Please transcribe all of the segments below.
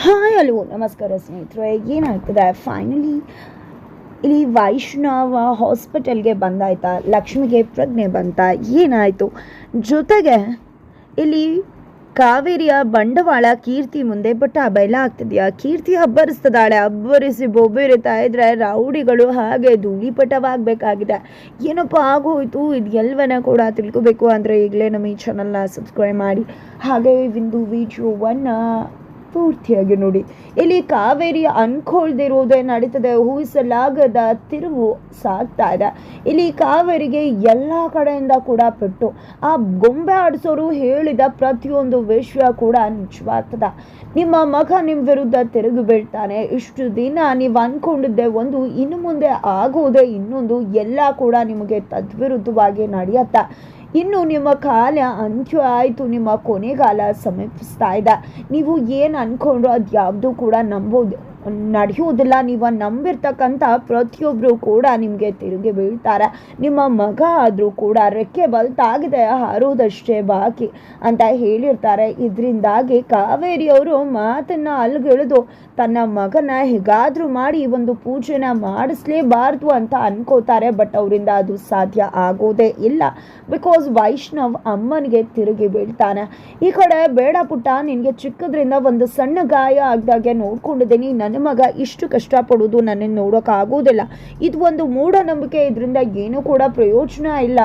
Hi hello ನಮಸ್ಕಾರ ಸ್ನೇಹಿತರೆ ಏನಾಗ್ತದೆ ಫೈನಲಿ ಇಲ್ಲಿ ವೈಷ್ಣವ ಹಾಸ್ಪಿಟಲ್ಗೆ ಬಂದಾಯ್ತಾ, ಲಕ್ಷ್ಮಿಗೆ ಪ್ರಜ್ಞೆ ಬಂತ, ಏನಾಯಿತು? ಜೊತೆಗೆ ಇಲ್ಲಿ ಕಾವೇರಿಯ ಬಂಡವಾಳ ಕೀರ್ತಿ ಮುಂದೆ ಬಟ್ ಬಯಲ ಆಗ್ತಿದೆಯಾ? ಕೀರ್ತಿ ಅಬ್ಬರಿಸ್ತದಾಳೆ, ಅಬ್ಬರಿಸಿ ಬೊಬ್ಬಿರುತ್ತಾ ಇದ್ರೆ ರೌಡಿಗಳು ಹಾಗೆ ಧೂಳಿಪಟವಾಗಬೇಕಾಗಿದೆ. ಏನಪ್ಪ ಆಗೋಯ್ತು? ಇದು ಎಲ್ಲವನ್ನ ಕೂಡ ತಿಳ್ಕೊಬೇಕು. ಅಂದರೆ ಈಗಲೇ ನಮ್ಮ ಈ ಚಾನಲ್ನ ಸಬ್ಸ್ಕ್ರೈಬ್ ಮಾಡಿ. ಹಾಗೆ ಒಂದು ವಿಡಿಯೋವನ್ನು ಪೂರ್ತಿಯಾಗಿ ನೋಡಿ. ಇಲ್ಲಿ ಕಾವೇರಿ ಅನ್ಕೊಳ್ದಿರುವುದೇ ನಡೀತದೆ. ಊಹಿಸಲಾಗದ ತಿರುವು ಸಾಗ್ತಾ ಇದೆ. ಇಲ್ಲಿ ಕಾವೇರಿಗೆ ಎಲ್ಲ ಕಡೆಯಿಂದ ಕೂಡ ಪೆಟ್ಟು. ಆ ಗೊಂಬೆ ಆಡಿಸೋರು ಹೇಳಿದ ಪ್ರತಿಯೊಂದು ವಿಷಯ ಕೂಡ ನಿಜವಾಗ್ತದ. ನಿಮ್ಮ ಮಗ ನಿಮ್ಮ ವಿರುದ್ಧ ತಿರುಗಿ ಬೀಳ್ತಾನೆ. ಇಷ್ಟು ದಿನ ನೀವು ಅನ್ಕೊಂಡಿದ್ದೆ ಒಂದು, ಇನ್ನು ಮುಂದೆ ಆಗೋದೇ ಇನ್ನೊಂದು, ಎಲ್ಲ ಕೂಡ ನಿಮಗೆ ತದ್ವಿರುದ್ಧವಾಗಿ ನಡೆಯತ್ತ. ಇನ್ನು ನಿಮ್ಮ ಕಾಲ ಅಂತ್ಯ ಆಯಿತು, ನಿಮ್ಮ ಕೊನೆಗಾಲ ಸಮೀಪಿಸ್ತಾ ಇದೆ. ನೀವು ಏನು ಅಂದ್ಕೊಂಡ್ರೋ ಅದು ಯಾವುದೂ ಕೂಡ ನಂಬೋದು. ನಡೆಯೋದಿಲ್ಲ ನೀವು ನಂಬಿರ್ತಕ್ಕಂಥ ಪ್ರತಿಯೊಬ್ಬರು ಕೂಡ ನಿಮಗೆ ತಿರುಗಿ ಬೀಳ್ತಾರೆ. ನಿಮ್ಮ ಮಗ ಆದರೂ ಕೂಡ ರೆಕ್ಕೆ ಬಲ್ತಾಗಿದೆ, ಹಾರುವುದಷ್ಟೇ ಬಾಕಿ ಅಂತ ಹೇಳಿರ್ತಾರೆ. ಇದರಿಂದಾಗಿ ಕಾವೇರಿಯವರು ಮಾತನ್ನು ಅಲ್ಲಿಗೆಳೆದು ತನ್ನ ಮಗನ ಹೇಗಾದರೂ ಮಾಡಿ ಒಂದು ಪೂಜೆನ ಮಾಡಿಸ್ಲೇಬಾರ್ದು ಅಂತ ಅನ್ಕೋತಾರೆ, ಬಟ್ ಅವರಿಂದ ಅದು ಸಾಧ್ಯ ಆಗೋದೇ ಇಲ್ಲ. ಬಿಕಾಸ್ ವೈಷ್ಣವ್ ಅಮ್ಮನಿಗೆ ತಿರುಗಿ ಬೀಳ್ತಾನೆ. ಈ ಕಡೆ ಬೇಡ ಪುಟ್ಟ ನಿನಗೆ ಚಿಕ್ಕದ್ರಿಂದ ಒಂದು ಸಣ್ಣ ಗಾಯ ಆಗ್ದಾಗೆ ನೋಡ್ಕೊಂಡಿದ್ದೀನಿ. ನನ್ನ ಮಗ ಇಷ್ಟು ಕಷ್ಟಪಡೋದು ನನ್ನನ್ನು ನೋಡೋಕ್ಕಾಗೋದಿಲ್ಲ. ಇದು ಒಂದು ಮೂಢನಂಬಿಕೆ. ಇದರಿಂದ ಏನೂ ಕೂಡ ಪ್ರಯೋಜನ ಇಲ್ಲ.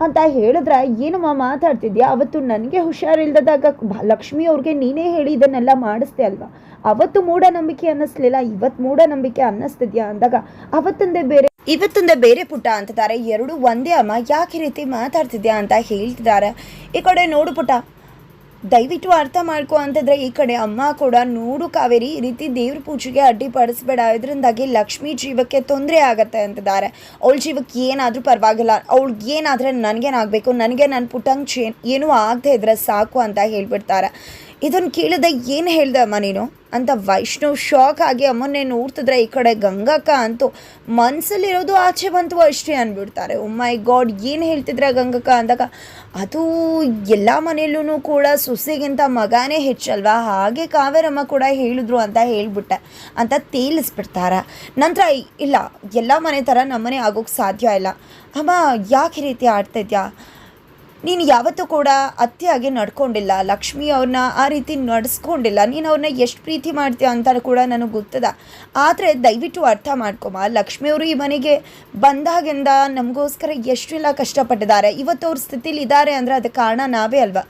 ಅಂತ ಹೇಳಿದ್ರೆ ಏನಮ್ಮ ಮಾತಾಡ್ತಿದ್ಯಾ? ಅವತ್ತು ನನಗೆ ಹುಷಾರಿಲ್ದದಾಗ ಭ- ಲಕ್ಷ್ಮಿ ಅವ್ರಿಗೆ ನೀನೇ ಹೇಳಿ ಇದನ್ನೆಲ್ಲ ಮಾಡಿಸ್ದೆ ಅಲ್ವಾ? ಅವತ್ತು ಮೂಢನಂಬಿಕೆ ಅನ್ನಿಸ್ಲಿಲ್ಲ, ಇವತ್ತು ಮೂಢನಂಬಿಕೆ ಅನ್ನಿಸ್ತಿದ್ಯಾ? ಅಂದಾಗ, ಅವತ್ತಂದೇ ಬೇರೆ, ಇವತ್ತೊಂದೇ ಬೇರೆ ಪುಟ ಅಂತಿದ್ದಾರೆ. ಎರಡು, ಒಂದೇ ಅಮ್ಮ, ಯಾಕೆ ರೀತಿ ಮಾತಾಡ್ತಿದ್ಯಾ? ಅಂತ ಹೇಳ್ತಿದ್ದಾರೆ. ಈ ಕಡೆ ನೋಡು ಪುಟ್ಟ ದಯವಿಟ್ಟು ಅರ್ಥ ಮಾಡ್ಕೊ ಅಂತಂದ್ರೆ ಈ ಕಡೆ ಅಮ್ಮ ಕೂಡ ನೋಡು ಕಾವೇರಿ, ಈ ರೀತಿ ದೇವ್ರ ಪೂಜೆಗೆ ಅಡ್ಡಿಪಡಿಸ್ಬೇಡ. ಇದರಿಂದಾಗಿ ಲಕ್ಷ್ಮಿ ಜೀವಕ್ಕೆ ತೊಂದರೆ ಆಗತ್ತೆ ಅಂತಿದ್ದಾರೆ ಅವಳ ಜೀವಕ್ಕೆ ಏನಾದರೂ ಪರವಾಗಿಲ್ಲ. ಅವಳಿಗೆ ಏನಾದರೆ ನನಗೇನಾಗಬೇಕು, ನನಗೆ ನನ್ನ ಪುಟ್ಟಂಗ್ ಚೇನ್ ಏನೂ ಆಗದೆ ಇದ್ರೆ ಸಾಕು ಅಂತ ಹೇಳ್ಬಿಡ್ತಾರೆ. ಇದನ್ನು ಕೇಳಿದೆ ಏನು ಹೇಳ್ದೆ ಅಮ್ಮ ನೀನು? ಅಂತ ವೈಷ್ಣವ್ ಶಾಕ್ ಆಗಿ ಅಮ್ಮನ್ನೇ ನೋಡ್ತಿದ್ರೆ ಈ ಕಡೆ ಗಂಗಕ್ಕ ಅಂತೂ ಮನಸ್ಸಲ್ಲಿರೋದು ಆಚೆ ಬಂತು ಅಷ್ಟೇ ಅಂದ್ಬಿಡ್ತಾರೆ ಮೈ ಗಾಡ್ ಏನು ಹೇಳ್ತಿದ್ರೆ ಗಂಗಕ್ಕ ಅಂದಾಗ, ಅದು ಎಲ್ಲ ಮನೆಯಲ್ಲೂ ಕೂಡ ಸೊಸೆಗಿಂತ ಮಗನೇ ಹೆಚ್ಚಲ್ವಾ? ಹಾಗೆ ಕಾವೇರಮ್ಮ ಕೂಡ ಹೇಳಿದ್ರು ಅಂತ ಹೇಳಿಬಿಟ್ಟೆ. ಅಂತ ತೇಲಿಸ್ಬಿಡ್ತಾರೆ. ನಂತರ, ಇಲ್ಲ, ಎಲ್ಲ ಮನೆ ಥರ ನಮ್ಮನೆ ಆಗೋಕ್ಕೆ ಸಾಧ್ಯ ಇಲ್ಲ. ಅಮ್ಮ, ಯಾಕೆ ರೀತಿ ಆಡ್ತಿದ್ಯಾ ನೀನು ಯಾವತ್ತೂ ಕೂಡ ಅತ್ತೆಯಾಗಿ ನಡ್ಕೊಂಡಿಲ್ಲ. ಲಕ್ಷ್ಮಿ ಅವ್ರನ್ನ ಆ ರೀತಿ ನಡೆಸ್ಕೊಂಡಿಲ್ಲ. ನೀನು ಅವ್ರನ್ನ ಎಷ್ಟು ಪ್ರೀತಿ ಮಾಡ್ತೀಯ ಅಂತ ಕೂಡ ನನಗೆ ಗೊತ್ತದ. ಆದರೆ ದಯವಿಟ್ಟು ಅರ್ಥ ಮಾಡ್ಕೊಮ್ಮ. ಲಕ್ಷ್ಮಿಯವರು ಈ ಮನೆಗೆ ಬಂದಾಗಿಂದ ನಮಗೋಸ್ಕರ ಎಷ್ಟೆಲ್ಲ ಕಷ್ಟಪಟ್ಟಿದ್ದಾರೆ. ಇವತ್ತು ಅವ್ರ ಸ್ಥಿತಿಲಿ ಇದ್ದಾರೆ ಅಂದರೆ ಅದಕ್ಕೆ ಕಾರಣ ನಾವೇ ಅಲ್ವಾ?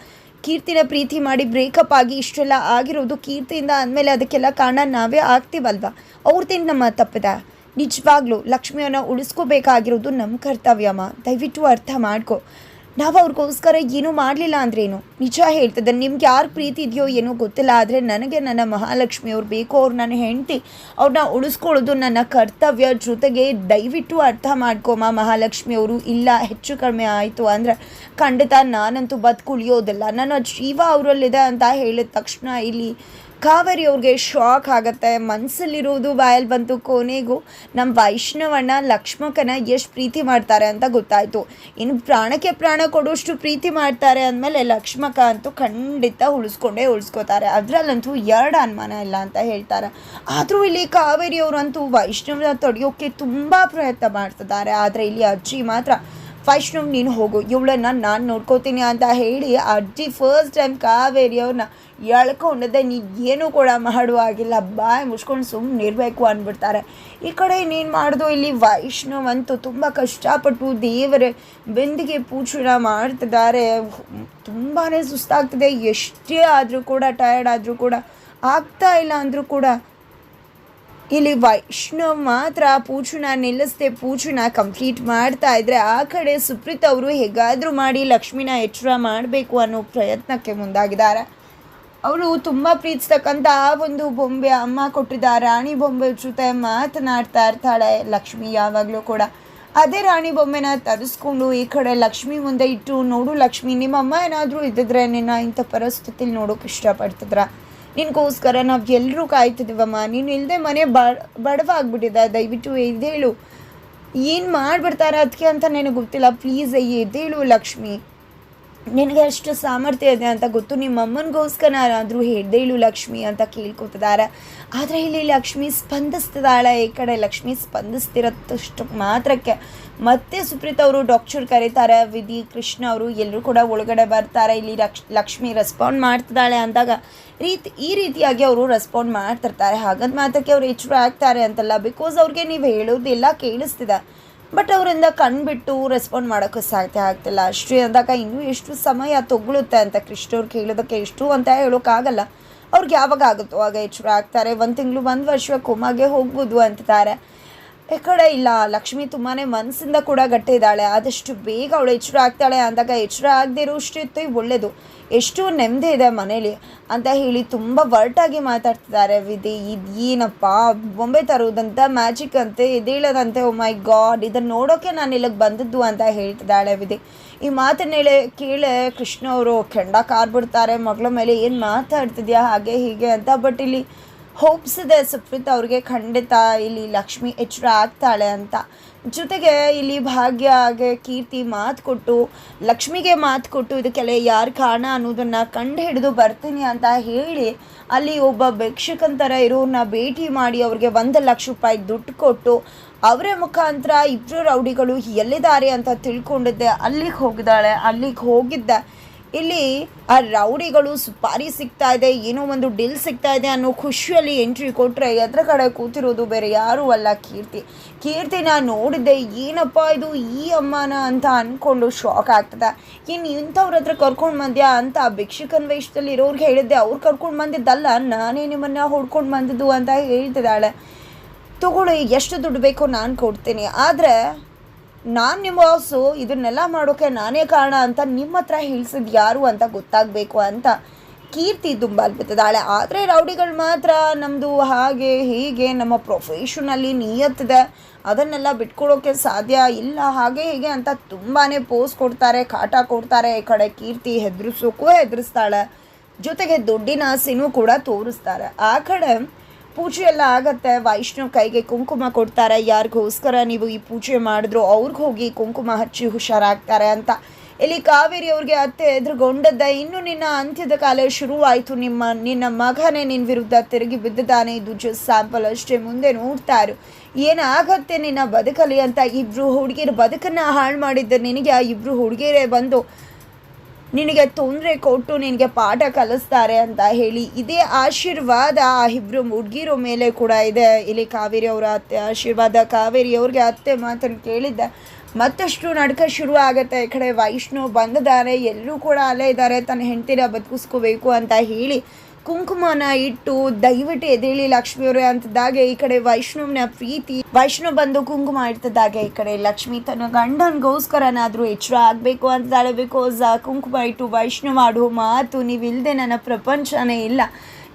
ಕೀರ್ತಿನ ಪ್ರೀತಿ ಮಾಡಿ ಬ್ರೇಕಪ್ ಆಗಿ ಇಷ್ಟೆಲ್ಲ ಆಗಿರೋದು ಕೀರ್ತಿಯಿಂದ ಅಂದಮೇಲೆ ಅದಕ್ಕೆಲ್ಲ ಕಾರಣ ನಾವೇ ಆಗ್ತೀವಲ್ವಾ? ಅವ್ರದ್ದೇನು ನಮ್ಮ ತಪ್ಪಿದೆ? ನಿಜವಾಗ್ಲೂ ಲಕ್ಷ್ಮಿಯನ್ನು ಉಳಿಸ್ಕೋಬೇಕಾಗಿರೋದು ನಮ್ಮ ಕರ್ತವ್ಯಮ್ಮ. ದಯವಿಟ್ಟು ಅರ್ಥ ಮಾಡ್ಕೊ. ನಾವು ಅವ್ರಿಗೋಸ್ಕರ ಏನೂ ಮಾಡಲಿಲ್ಲ ಅಂದ್ರೇನು ನಿಜ ಹೇಳ್ತದೆ, ನಿಮ್ಗೆ ಯಾರು ಪ್ರೀತಿ ಇದೆಯೋ ಏನೋ ಗೊತ್ತಿಲ್ಲ, ಆದರೆ ನನಗೆ ನನ್ನ ಮಹಾಲಕ್ಷ್ಮಿ ಅವ್ರು ಬೇಕು, ಅವ್ರು ನನ್ನ ಹೆಂಡತಿ ಅವ್ರನ್ನ ಉಳಿಸ್ಕೊಳ್ಳೋದು ನನ್ನ ಕರ್ತವ್ಯ, ಜೊತೆಗೆ ದಯವಿಟ್ಟು ಅರ್ಥ ಮಾಡ್ಕೊಮ್ಮ ಮಹಾಲಕ್ಷ್ಮಿ ಅವರು ಇಲ್ಲ, ಹೆಚ್ಚು ಕಡಿಮೆ ಆಯಿತು ಅಂದರೆ ಖಂಡಿತ ನಾನಂತೂ ಬದುಕುಳಿಯೋದಿಲ್ಲ. ನನ್ನ ಜೀವ ಅವರಲ್ಲಿದೆ ಅಂತ ಹೇಳಿದ ತಕ್ಷಣ ಇಲ್ಲಿ ಕಾವೇರಿ ಅವ್ರಿಗೆ ಶಾಕ್ ಆಗುತ್ತೆ. ಮನಸ್ಸಲ್ಲಿರೋದು ಬಾಯಲ್ಲಿ ಬಂತು ಕೊನೆಗೂ ನಮ್ಮ ವೈಷ್ಣವಣ್ಣ ಲಕ್ಷ್ಮಕನ ಎಷ್ಟು ಪ್ರೀತಿ ಮಾಡ್ತಾರೆ ಅಂತ ಗೊತ್ತಾಯಿತು. ಇನ್ನು ಪ್ರಾಣಕ್ಕೆ ಪ್ರಾಣ ಕೊಡುವಷ್ಟು ಪ್ರೀತಿ ಮಾಡ್ತಾರೆ ಅಂದಮೇಲೆ ಲಕ್ಷ್ಮಕ ಅಂತೂ ಖಂಡಿತ ಉಳಿಸ್ಕೊಂಡೇ ಉಳಿಸ್ಕೋತಾರೆ. ಅದರಲ್ಲಂತೂ ಎರಡು ಅನುಮಾನ ಇಲ್ಲ ಅಂತ ಹೇಳ್ತಾರೆ. ಆದರೂ ಇಲ್ಲಿ ಕಾವೇರಿ ಅವರಂತೂ ವೈಷ್ಣವನ ತೊಡೆಯೋಕ್ಕೆ ತುಂಬ ಪ್ರಯತ್ನ ಮಾಡ್ತಿದ್ದಾರೆ. ಆದರೆ ಇಲ್ಲಿ ಅಜ್ಜಿ ಮಾತ್ರ ವೈಷ್ಣವ್ ನೀನು ಹೋಗು, ಇವಳನ್ನು ನಾನು ನೋಡ್ಕೋತೀನಿ ಅಂತ ಹೇಳಿ ಅಜ್ಜಿ ಫಸ್ಟ್ ಟೈಮ್ ಕಾವೇರಿ ಅವ್ರನ್ನ ಎಳ್ಕೊಂಡದೆ ನೀನು ಏನೂ ಕೂಡ ಮಾಡುವಾಗಿಲ್ಲ ಬಾಯ್ ಮುಚ್ಕೊಂಡು ಸುಮ್ಮನೆ ಇರಬೇಕು ಅಂದ್ಬಿಡ್ತಾರೆ. ಈ ಕಡೆ ನೀನು ಮಾಡಿದ್ರು ಇಲ್ಲಿ ವೈಷ್ಣವ್ ಅಂತೂ ತುಂಬ ಕಷ್ಟಪಟ್ಟು ದೇವರ ಬೆಂದಿಗೆ ಪೂಜೆನ ಮಾಡ್ತಿದ್ದಾರೆ. ತುಂಬಾ ಸುಸ್ತಾಗ್ತಿದೆ, ಎಷ್ಟೇ ಆದರೂ ಕೂಡ ಟಯರ್ಡ್ ಆದರೂ ಕೂಡ ಆಗ್ತಾ ಇಲ್ಲ ಅಂದರೂ ಕೂಡ ಇಲ್ಲಿ ವೈಷ್ಣವ್ ಮಾತ್ರ ಪೂಜನ ನಿಲ್ಲಿಸದೆ ಪೂಜನ ಕಂಪ್ಲೀಟ್ ಮಾಡ್ತಾ ಇದ್ರೆ ಆ ಕಡೆ ಸುಪ್ರೀತ್ ಅವರು ಹೇಗಾದರೂ ಮಾಡಿ ಲಕ್ಷ್ಮಿನ ಎಚ್ಚರ ಮಾಡಬೇಕು ಅನ್ನೋ ಪ್ರಯತ್ನಕ್ಕೆ ಮುಂದಾಗಿದ್ದಾರೆ. ಅವರು ತುಂಬ ಪ್ರೀತಿಸ್ತಕ್ಕಂಥ ಆ ಒಂದು ಬೊಂಬೆ ಅಮ್ಮ ಕೊಟ್ಟಿದ್ದ ರಾಣಿ ಬೊಂಬೆ ಜೊತೆ ಮಾತನಾಡ್ತಾ ಇರ್ತಾಳೆ ಲಕ್ಷ್ಮಿ ಯಾವಾಗಲೂ ಕೂಡ. ಅದೇ ರಾಣಿ ಬೊಂಬೆನ ತರಿಸ್ಕೊಂಡು ಈ ಕಡೆ ಲಕ್ಷ್ಮಿ ಮುಂದೆ ಇಟ್ಟು ನೋಡು ಲಕ್ಷ್ಮಿ ನಿಮ್ಮ ಅಮ್ಮ ಏನಾದರೂ ಇದ್ದಿದ್ರೆ ನಿನ್ನ ಇಂಥ ಪರಿಸ್ಥಿತಿಲಿ ನೋಡೋಕೆ ಇಷ್ಟಪಡ್ತಿದ್ರ? ನಿನಗೋಸ್ಕರ ನಾವು ಎಲ್ಲರೂ ಕಾಯ್ತಿದ್ದೀವಮ್ಮ ನೀನು ಇಲ್ಲದೆ ಮನೆ ಬಡವಾಗ್ಬಿಟ್ಟಿದೆ. ದಯವಿಟ್ಟು ಎದ್ದೇಳು. ಏನು ಮಾಡಿಬಿಡ್ತಾರೆ ಅದಕ್ಕೆ ಅಂತ ನನಗೆ ಗೊತ್ತಿಲ್ಲ. ಪ್ಲೀಸ್ ಎದ್ದೇಳು ಲಕ್ಷ್ಮಿ. ನಿನಗೆ ಅಷ್ಟು ಸಾಮರ್ಥ್ಯ ಇದೆ ಅಂತ ಗೊತ್ತು? ನಿಮ್ಮ ಅಮ್ಮನಿಗೋಸ್ಕರ ಹೇಳ್ದೆ ಇಳು ಲಕ್ಷ್ಮಿ ಅಂತ ಕೇಳ್ಕೊತಿದ್ದಾರೆ ಆದರೆ ಇಲ್ಲಿ ಲಕ್ಷ್ಮಿ ಸ್ಪಂದಿಸ್ತಿದ್ದಾಳೆ. ಈ ಕಡೆ ಲಕ್ಷ್ಮಿ ಸ್ಪಂದಿಸ್ತಿರತ್ತಷ್ಟು ಮಾತ್ರಕ್ಕೆ. ಮತ್ತೆ ಸುಪ್ರೀತ್ ಅವರು ಡಾಕ್ಟರ್ ಕರೀತಾರೆ. ವಿಧಿ, ಕೃಷ್ಣ ಅವರು ಎಲ್ಲರೂ ಕೂಡ ಒಳಗಡೆ ಬರ್ತಾರೆ. ಇಲ್ಲಿ ಲಕ್ಷ್ ಲಕ್ಷ್ಮಿ ರೆಸ್ಪಾಂಡ್ ಮಾಡ್ತಿದ್ದಾಳೆ ಅಂದಾಗ ರೀತಿ, ಈ ರೀತಿಯಾಗಿ ಅವರು ರೆಸ್ಪಾಂಡ್ ಮಾಡ್ತಿರ್ತಾರೆ. ಹಾಗಂತ ಮಾತಕ್ಕೆ ಅವರು ಎಚ್ಚರ ಆಗ್ತಾರೆ ಅಂತಲ್ಲ. ಬಿಕಾಸ್ ಅವ್ರಿಗೆ ನೀವು ಹೇಳೋದೆಲ್ಲ ಕೇಳಿಸ್ತಿದೆ. ಬಟ್ ಅವರಿಂದ ಕಣ್ಬಿಟ್ಟು ರೆಸ್ಪಾಂಡ್ ಮಾಡೋಕ್ಕೆ ಸಾಧ್ಯ ಆಗ್ತಿಲ್ಲ. ಅಷ್ಟೇ ಅಂದಾಗ ಇನ್ನೂ ಎಷ್ಟು ಸಮಯ ತೊಗೊಳುತ್ತೆ ಅಂತ ಕೃಷ್ಣವ್ರು ಕೇಳೋದಕ್ಕೆ ಎಷ್ಟು ಅಂತ ಹೇಳೋಕ್ಕಾಗಲ್ಲ. ಅವ್ರಿಗೆ ಯಾವಾಗ ಆಗುತ್ತೋ ಆಗ ಎಚ್ಚರ ಆಗ್ತಾರೆ. ಒಂದು ತಿಂಗಳು, ಒಂದು ವರ್ಷ ಕುಮಾಗೆ ಹೋಗ್ಬೋದು ಈ ಕಡೆ ಇಲ್ಲ. ಲಕ್ಷ್ಮಿ ತುಂಬಾ ಮನಸ್ಸಿಂದ ಕೂಡ ಗಟ್ಟಿ ಇದ್ದಾಳೆ ಆದಷ್ಟು ಬೇಗ ಅವಳು ಎಚ್ಚರ ಆಗ್ತಾಳೆ ಅಂದಾಗ ಎಚ್ಚರ ಆಗದೆ ಇರೋಷ್ಟಿತ್ತು ಒಳ್ಳೆಯದು ಎಷ್ಟು ನೆಮ್ಮದಿ ಇದೆ ಮನೇಲಿ ಅಂತ ಹೇಳಿ ತುಂಬ ವರ್ಟಾಗಿ ಮಾತಾಡ್ತಿದ್ದಾರೆ. ವಿಧಿ, ಇದು ಏನಪ್ಪ? ಬೊಂಬೆ ತರುವುದಂತ ಮ್ಯಾಜಿಕ್ ಅಂತೆ ಎದೇಳದಂತೆ ಓ ಮೈ ಗಾಡ್ ಇದನ್ನು ನೋಡೋಕೆ ನಾನು ಇಲ್ಲಿಗೆ ಬಂದದ್ದು ಅಂತ ಹೇಳ್ತಿದ್ದಾಳೆ ವಿಧಿ. ಈ ಮಾತನ್ನೇಳೆ ಕೇಳೆ ಕೃಷ್ಣ ಅವರು ಕೆಂಡ ಕಾರ್ಬಿಡ್ತಾರೆ ಮಗಳ ಮೇಲೆ ಏನು ಮಾತಾಡ್ತಿದ್ಯಾ? ಹಾಗೆ ಹೀಗೆ ಅಂತ. ಬಟ್ ಇಲ್ಲಿ ಹೋಪ್ಸ್ ಇದೆ ಸುಪ್ರೀತ್ ಅವ್ರಿಗೆ. ಖಂಡಿತ ಇಲ್ಲಿ ಲಕ್ಷ್ಮಿ ಎಚ್ಚರ ಆಗ್ತಾಳೆ ಅಂತ. ಜೊತೆಗೆ ಇಲ್ಲಿ ಭಾಗ್ಯ ಹಾಗೆ ಕೀರ್ತಿ ಮಾತು ಕೊಟ್ಟು, ಲಕ್ಷ್ಮಿಗೆ ಮಾತು ಕೊಟ್ಟು ಇದಕ್ಕೆಲ್ಲ ಯಾರು ಕಾರಣ ಅನ್ನೋದನ್ನು ಕಂಡು ಹಿಡಿದು ಬರ್ತೀನಿ ಅಂತ ಹೇಳಿ ಅಲ್ಲಿ ಒಬ್ಬ ಭಿಕ್ಷಕಂತರ ಇರೋರನ್ನ ಭೇಟಿ ಮಾಡಿ ಅವ್ರಿಗೆ ಒಂದು ಲಕ್ಷ ರೂಪಾಯಿ ದುಡ್ಡು ಕೊಟ್ಟು ಅವರೇ ಮುಖಾಂತರ ಇಬ್ಬರು ರೌಡಿಗಳು ಎಲ್ಲಿದ್ದಾರೆ ಅಂತ ತಿಳ್ಕೊಂಡಿದ್ದೆ. ಅಲ್ಲಿಗೆ ಹೋಗಿದ್ದಾಳೆ. ಅಲ್ಲಿಗೆ ಹೋಗಿದ್ದೆ. ಇಲ್ಲಿ ಆ ರೌಡಿಗಳು ಸುಪಾರಿ ಸಿಗ್ತಾ ಇದೆ, ಏನೋ ಒಂದು ಡಿಲ್ ಸಿಗ್ತಾ ಇದೆ ಅನ್ನೋ ಖುಷಿಯಲ್ಲಿ ಎಂಟ್ರಿ ಕೊಟ್ಟರೆ ಎದ್ರ ಕಡೆ ಕೂತಿರೋದು ಬೇರೆ ಯಾರೂ ಅಲ್ಲ ಕೀರ್ತಿ. ಕೀರ್ತಿ ಕೀರ್ತಿನ ನೋಡಿದ್ದೆ, ಏನಪ್ಪ ಇದು ಈ ಅಮ್ಮನ ಅಂತ ಅಂದ್ಕೊಂಡು ಶಾಕ್ ಆಗ್ತದೆ. ಇನ್ನು ಇಂಥವ್ರ ಹತ್ರ ಕರ್ಕೊಂಡು ಬಂದ್ಯಾ ಅಂತ ಭಿಕ್ಷಕನ್ ವೇಷದಲ್ಲಿ ಇರೋರ್ಗೆ ಹೇಳಿದ್ದೆ, ಅವ್ರು ಕರ್ಕೊಂಡು ಬಂದಿದ್ದಲ್ಲ, ನಾನೇ ನಿಮ್ಮನ್ನು ಹೊಡ್ಕೊಂಡು ಬಂದಿದ್ದು ಅಂತ ಹೇಳ್ತಿದ್ದಾಳೆ. ತಗೊಳ್ಳಿ, ಎಷ್ಟು ದುಡ್ಡು ಬೇಕೋ ನಾನು ಕೊಡ್ತೀನಿ. ಆದರೆ ನಾನು ನಿಮ್ಮ ಬಾಸು ಇದನ್ನೆಲ್ಲ ಮಾಡೋಕ್ಕೆ ನಾನೇ ಕಾರಣ ಅಂತ ನಿಮ್ಮ ಹತ್ರ ಹೇಳ್ಸಿದ್ದು ಯಾರು ಅಂತ ಗೊತ್ತಾಗಬೇಕು ಅಂತ ಕೀರ್ತಿ ದುಂಬಾಲ್ಬಿಟ್ಟಿದ್ದಾಳೆ ಆದರೆ ರೌಡಿಗಳು ಮಾತ್ರ ನಮ್ಮದು ಹಾಗೆ ಹೀಗೆ ನಮ್ಮ ಪ್ರೊಫೆಷನಲ್ಲಿ ನಿಯತ್ತಿದೆ ಅದನ್ನೆಲ್ಲ ಬಿಟ್ಕೊಡೋಕ್ಕೆ ಸಾಧ್ಯ ಇಲ್ಲ, ಹಾಗೆ ಹೀಗೆ ಅಂತ ತುಂಬಾ ಪೋಸ್ ಕೊಡ್ತಾರೆ, ಕಾಟ ಕೊಡ್ತಾರೆ. ಈ ಕಡೆ ಕೀರ್ತಿ ಹೆದರಿಸೋಕ್ಕೂ ಹೆದರಿಸ್ತಾಳೆ. ಜೊತೆಗೆ ದುಡ್ಡಿನ ಆಸೆನೂ ಕೂಡ ತೋರಿಸ್ತಾರೆ. ಆ ಕಡೆ ಪೂಜೆ ಎಲ್ಲ ಆಗತ್ತೆ. ವೈಷ್ಣವ್ ಕೈಗೆ ಕುಂಕುಮ ಕೊಡ್ತಾರೆ. ಯಾರಿಗೋಸ್ಕರ ನೀವು ಈ ಪೂಜೆ ಮಾಡಿದ್ರು ಅವ್ರಿಗೆ ಹೋಗಿ ಕುಂಕುಮ ಹಚ್ಚಿ ಹುಷಾರಾಗ್ತಾರೆ ಅಂತ. ಇಲ್ಲಿ ಕಾವೇರಿ ಅವ್ರಿಗೆ ಅತ್ತೆ ಎದುರುಗೊಂಡದ್ದ ಇನ್ನು ನಿನ್ನ ಅಂತ್ಯದ ಕಾಲ ಶುರುವಾಯಿತು. ನಿಮ್ಮ, ನಿನ್ನ ಮಗನೇ ನಿನ್ನ ವಿರುದ್ಧ ತಿರುಗಿ ಬಿದ್ದಿದ್ದಾನೆ. ಇದು ಜಸ್ಟ್ ಸ್ಯಾಂಪಲ್ ಅಷ್ಟೇ. ಮುಂದೆ ನೋಡ್ತಾ ಇರು. ಏನಾಗತ್ತೆ ನಿನ್ನ ಬದುಕಲಿ ಅಂತ. ಇಬ್ರು ಹುಡುಗಿಯರು ಬದುಕನ್ನು ಹಾಳು ಮಾಡಿದ್ದ ನಿನಗೆ ಆ ಇಬ್ರು ಹುಡುಗಿಯರೇ ಬಂದು ನಿನಗೆ ತೊಂದರೆ ಕೊಟ್ಟು ನಿನಗೆ ಪಾಠ ಕಲಿಸ್ತಾರೆ ಅಂತ ಹೇಳಿ ಇದೇ ಆಶೀರ್ವಾದ ಆ ಇಬ್ಬರು ಹುಡುಗಿರೋ ಮೇಲೆ ಕೂಡ ಇದೆ. ಇಲ್ಲಿ ಕಾವೇರಿ ಅವರ ಅತ್ತೆ, ಆಶೀರ್ವಾದ ಕಾವೇರಿ ಅವ್ರಿಗೆ ಅತ್ತೆ ಮಾತನ್ನು ಕೇಳಿದ್ದ. ಮತ್ತಷ್ಟು ನಡ್ಕ ಶುರು ಆಗುತ್ತೆ. ಈ ಕಡೆ ವೈಷ್ಣವ್ ಬಂದಿದ್ದಾರೆ. ಎಲ್ಲರೂ ಕೂಡ ಅಲ್ಲೇ ಇದ್ದಾರೆ. ತನ್ನ ಹೆಂಡತಿನ ಬದುಕಿಸ್ಕೋಬೇಕು ಅಂತ ಹೇಳಿ ಕುಂಕುಮನ ಇಟ್ಟು ದಯವಿಟ್ಟು ಎದೇಳಿ ಲಕ್ಷ್ಮಿಯವ್ರೆ ಅಂತದಾಗೆ ಈ ಕಡೆ ವೈಷ್ಣವ್ನ ಪ್ರೀತಿ, ವೈಷ್ಣವ್ ಬಂದು ಕುಂಕುಮ ಇಡ್ತದಾಗೆ ಈ ಕಡೆ ಲಕ್ಷ್ಮಿ ತನ್ನ ಗಂಡನ್ಗೋಸ್ಕರನಾದ್ರೂ ಎಚ್ಚರ ಆಗಬೇಕು ಅಂತಾಳೆ ಬಿಕಾಸ್ ಕುಂಕುಮ ಇಟ್ಟು ವೈಷ್ಣವ್ ಆಡೋ ಮಾತು ನೀವಿಲ್ಲದೆ ನನ್ನ ಪ್ರಪಂಚನೇ ಇಲ್ಲ.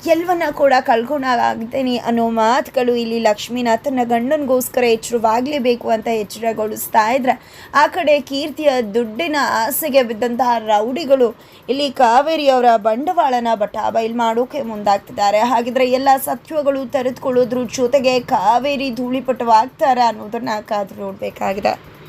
ಎಲ್ಲವನ್ನ ಕೂಡ ಕಳ್ಕೊಂಡಾಗ್ತೇನೆ ಅನ್ನೋ ಮಾತುಗಳು ಇಲ್ಲಿ ಲಕ್ಷ್ಮೀನಾಥ್ ತನ್ನ ಗಂಡನಿಗೋಸ್ಕರ ಎಚ್ಚರವಾಗಲೇಬೇಕು ಅಂತ ಎಚ್ಚರಗೊಳಿಸ್ತಾ ಇದ್ರೆ, ಆ ಕಡೆ ಕೀರ್ತಿಯ ದುಡ್ಡಿನ ಆಸೆಗೆ ಬಿದ್ದಂತಹ ರೌಡಿಗಳು ಇಲ್ಲಿ ಕಾವೇರಿ ಅವರ ಬಂಡವಾಳನ ಬಟಾಬೈಲ್ ಮಾಡೋಕೆ ಮುಂದಾಗ್ತಿದ್ದಾರೆ. ಹಾಗಿದ್ರೆ ಎಲ್ಲ ಸತ್ವಗಳು ತೆರೆದುಕೊಳ್ಳೋದ್ರ ಜೊತೆಗೆ ಕಾವೇರಿ ಧೂಳಿಪಟವಾಗ್ತಾರ ಅನ್ನೋದನ್ನ ಕಾದು ನೋಡಬೇಕಾಗಿದೆ.